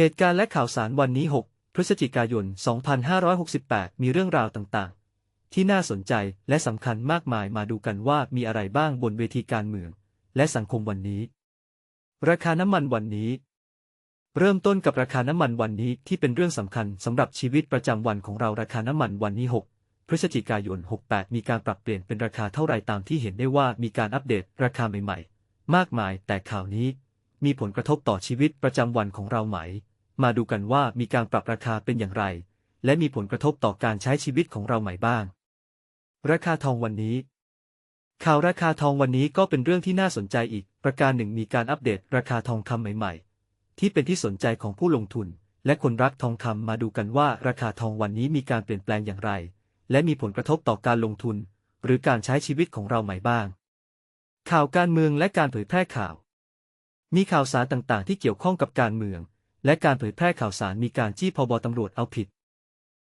เหตุการณ์และข่าวสารวันนี้ 6 พฤศจิกายน 2568 มีเรื่องราวต่างๆ ที่น่าสนใจและสำคัญมากมายมาดูกันว่ามีอะไรบ้างบนเวทีการเมือง และสังคมวันนี้ ราคาน้ำมันวันนี้ เริ่มต้นกับราคาน้ำมันวันนี้ที่เป็นเรื่องสำคัญสำหรับชีวิตประจำวันของเราราคาน้ำมันวันนี้ 6พฤศจิกายน 68 มีการปรับเปลี่ยนเป็นราคาเท่าไรตามที่เห็นได้ว่ามีการอัปเดตราคาใหม่ ๆ มากมาย แต่ข่าวนี้ มีผลกระทบต่อชีวิตประจำวันของเราไหม มาดูกันว่ามีการปรับราคาเป็นอย่างไร และมีผลกระทบต่อการใช้ชีวิตของเราไหมบ้าง ราคาทองวันนี้ ข่าวราคาทองวันนี้ก็เป็นเรื่องที่น่าสนใจอีก ประการหนึ่งมีการอัปเดตราคาทองคำใหม่ ๆ ที่เป็นที่สนใจของผู้ลงทุน และคนรักทองคำมาดูกันว่าราคาทองวันนี้มีการเปลี่ยนแปลงอย่างไร และมีผลกระทบต่อการลงทุน หรือการใช้ชีวิตของเราไหมบ้าง ข่าวการเมืองและการเผยแพร่ข่าว มีข่าวสารต่างๆ ที่เกี่ยวข้องกับการเมือง และการเผยแพร่ข่าวสารมีการจี้พบตำรวจเอาผิด